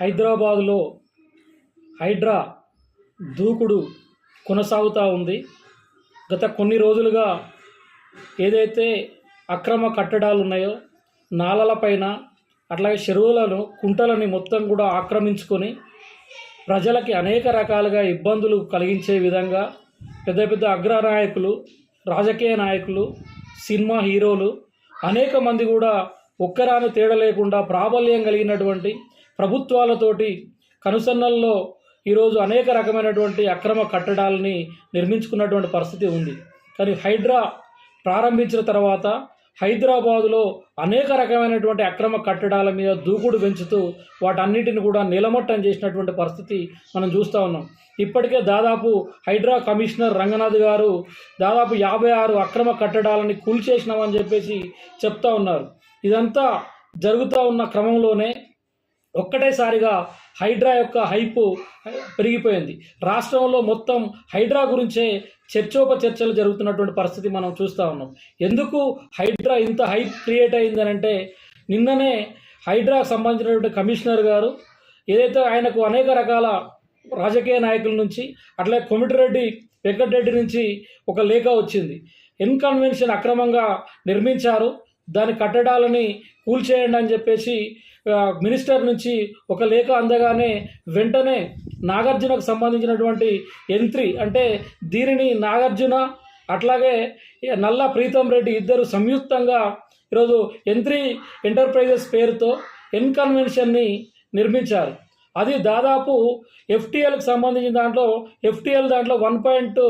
హైదరాబాదులో హైడ్రా దూకుడు కొనసాగుతూ ఉంది. గత కొన్ని రోజులుగా ఏదైతే అక్రమ కట్టడాలు ఉన్నాయో నాలలపైన అట్లాగే చెరువులను కుంటలని మొత్తం కూడా ఆక్రమించుకొని ప్రజలకి అనేక రకాలుగా ఇబ్బందులు కలిగించే విధంగా పెద్ద పెద్ద అగ్రనాయకులు రాజకీయ నాయకులు సినిమా హీరోలు అనేక మంది కూడా ఒక్కరాను తేడా లేకుండా ప్రాబల్యం కలిగినటువంటి ప్రభుత్వాలతోటి కనుసన్నల్లో ఈరోజు అనేక రకమైనటువంటి అక్రమ కట్టడాలని నిర్మించుకున్నటువంటి పరిస్థితి ఉంది. కానీ హైడ్రా ప్రారంభించిన తర్వాత హైదరాబాదులో అనేక రకమైనటువంటి అక్రమ కట్టడాల మీద దూకుడు పెంచుతూ వాటన్నిటిని కూడా నిలమట్టం చేసినటువంటి పరిస్థితి మనం చూస్తూ ఉన్నాం. ఇప్పటికే దాదాపు హైడ్రా కమిషనర్ రంగనాథ్ గారు దాదాపు యాభై ఆరు అక్రమ కట్టడాలని కూల్చేసినామని చెప్పేసి చెప్తా ఉన్నారు. ఇదంతా జరుగుతూ ఉన్న క్రమంలోనే ఒక్కటేసారిగా హైడ్రా యొక్క హైపు పెరిగిపోయింది. రాష్ట్రంలో మొత్తం హైడ్రా గురించే చర్చోపచర్చలు జరుగుతున్నటువంటి పరిస్థితి మనం చూస్తూ ఉన్నాం. ఎందుకు హైడ్రా ఇంత హైప్ క్రియేట్ అయిందనంటే నిన్ననే హైడ్రాకు సంబంధించినటువంటి కమిషనర్ గారు ఏదైతే ఆయనకు అనేక రకాల రాజకీయ నాయకుల నుంచి అట్లే కొమిటిరెడ్డి వెంకటరెడ్డి నుంచి ఒక లేఖ వచ్చింది. ఇన్కన్వెన్షన్ అక్రమంగా నిర్మించారు. దాని కట్టడాలని కూల్చేయండి అని చెప్పేసి మినిస్టర్ నుంచి ఒక లేఖ అందగానే వెంటనే నాగార్జునకు సంబంధించినటువంటి ఎంత్రి అంటే దీనిని నాగార్జున అట్లాగే నల్ల ప్రీతం రెడ్డి ఇద్దరు సంయుక్తంగా ఈరోజు ఎంత్రీ ఎంటర్ప్రైజెస్ పేరుతో ఎన్కన్వెన్షన్ని నిర్మించారు. అది దాదాపు ఎఫ్టీఎల్కి సంబంధించిన దాంట్లో ఎఫ్టీఎల్ దాంట్లో one point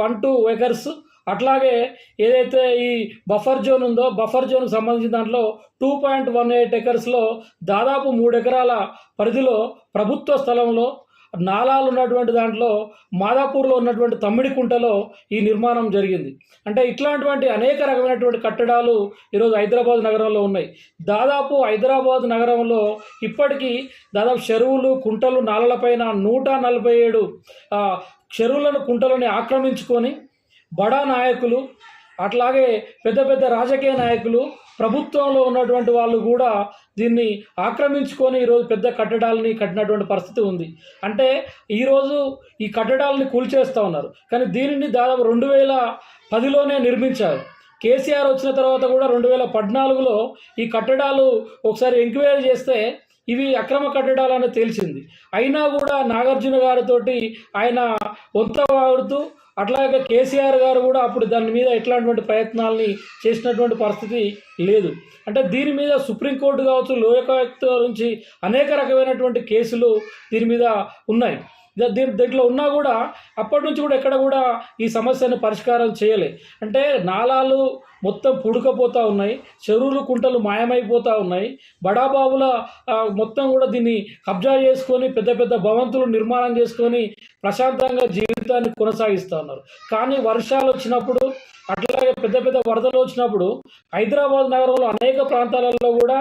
one two acres అట్లాగే ఏదైతే ఈ బఫర్ జోన్ ఉందో బఫర్ జోన్కి సంబంధించిన దాంట్లో టూ పాయింట్ వన్ ఎయిట్ ఎకర్స్లో దాదాపు మూడు ఎకరాల పరిధిలో ప్రభుత్వ స్థలంలో నాలాలు ఉన్నటువంటి దాంట్లో మాదాపూర్లో ఉన్నటువంటి తమ్మిడి కుంటలో ఈ నిర్మాణం జరిగింది. అంటే ఇట్లాంటివంటి అనేక రకమైనటువంటి కట్టడాలు ఈరోజు హైదరాబాద్ నగరంలో ఉన్నాయి. దాదాపు హైదరాబాద్ నగరంలో ఇప్పటికీ దాదాపు చెరువులు కుంటలు నాలలపైన నూట నలభై ఏడు చెరువులను కుంటలని ఆక్రమించుకొని బడా నాయకులు అట్లాగే పెద్ద పెద్ద రాజకీయ నాయకులు ప్రభుత్వంలో ఉన్నటువంటి వాళ్ళు కూడా దీన్ని ఆక్రమించుకొని ఈరోజు పెద్ద కట్టడాలని కట్టినటువంటి పరిస్థితి ఉంది. అంటే ఈరోజు ఈ కట్టడాలని కూల్చేస్తూ ఉన్నారు. కానీ దీనిని దాదాపు రెండు వేల పదిలోనే నిర్మించారు. కేసీఆర్ వచ్చిన తర్వాత కూడా రెండు వేల పద్నాలుగులో ఈ కట్టడాలు ఒకసారి ఎంక్వైరీ చేస్తే ఇవి అక్రమ కట్టడాలని తేల్చింది. అయినా కూడా నాగార్జున గారితోటి ఆయన వంత వాడుతూ అట్లాగే కేసీఆర్ గారు కూడా అప్పుడు దాని మీద ఎట్లాంటి ప్రయత్నాలని చేసినటువంటి పరిస్థితి లేదు. అంటే దీని మీద సుప్రీంకోర్టు కావచ్చు లోయకాయుక్త నుంచి అనేక రకమైనటువంటి కేసులు దీని మీద ఉన్నాయి. దీని దీంట్లో ఉన్నా కూడా అప్పటి నుంచి కూడా ఎక్కడ కూడా ఈ సమస్యను పరిష్కారం చేయలే. అంటే నాళాలు మొత్తం పుడకపోతూ ఉన్నాయి చెరువులు కుంటలు మాయమైపోతూ ఉన్నాయి బడాబాబుల మొత్తం కూడా దీన్ని కబ్జా చేసుకొని పెద్ద పెద్ద భవంతులు నిర్మాణం చేసుకొని ప్రశాంతంగా జీవితాన్ని కొనసాగిస్తూ ఉన్నారు. కానీ వర్షాలు వచ్చినప్పుడు అట్లాగే పెద్ద పెద్ద వరదలు వచ్చినప్పుడు హైదరాబాద్ నగరంలో అనేక ప్రాంతాలలో కూడా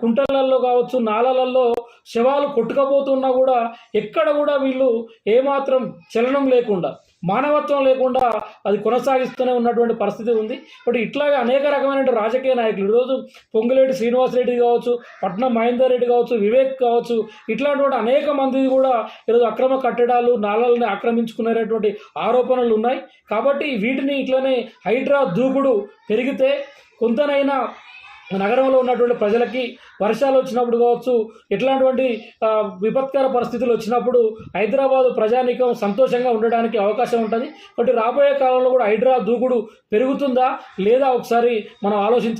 కుంటలల్లో కుంటలలో కావచ్చు నాలలలో శవాలు కొట్టుకపోతున్నా కూడా ఎక్కడ కూడా వీళ్ళు ఏమాత్రం చలనం లేకుండా మానవత్వం లేకుండా అది కొనసాగిస్తూనే ఉన్నటువంటి పరిస్థితి ఉంది. బట్ ఇట్లాగే అనేక రకమైన రాజకీయ నాయకులు ఈరోజు పొంగులేటి శ్రీనివాసరెడ్డి కావచ్చు పట్నం మహేందర్ రెడ్డి కావచ్చు వివేక్ కావచ్చు ఇట్లాంటి అనేక మంది కూడా ఈరోజు అక్రమ కట్టడాలు నాలల్ని ఆక్రమించుకునేటటువంటి ఆరోపణలు ఉన్నాయి. కాబట్టి వీటిని ఇట్లనే హైడ్రా దూకుడు పెరిగితే కొంతనైనా నగరంలో ఉన్నటువంటి ప్రజలకి వర్షాలు వచ్చినప్పుడు కావచ్చు ఇట్లాంటివంటి విపత్కర పరిస్థితులు వచ్చినప్పుడు హైదరాబాదు ప్రజానీకం సంతోషంగా ఉండడానికి అవకాశం ఉంటుంది. కాబట్టి రాబోయే కాలంలో కూడా హైడ్రా దూకుడు పెరుగుతుందా లేదా ఒకసారి మనం ఆలోచించాలి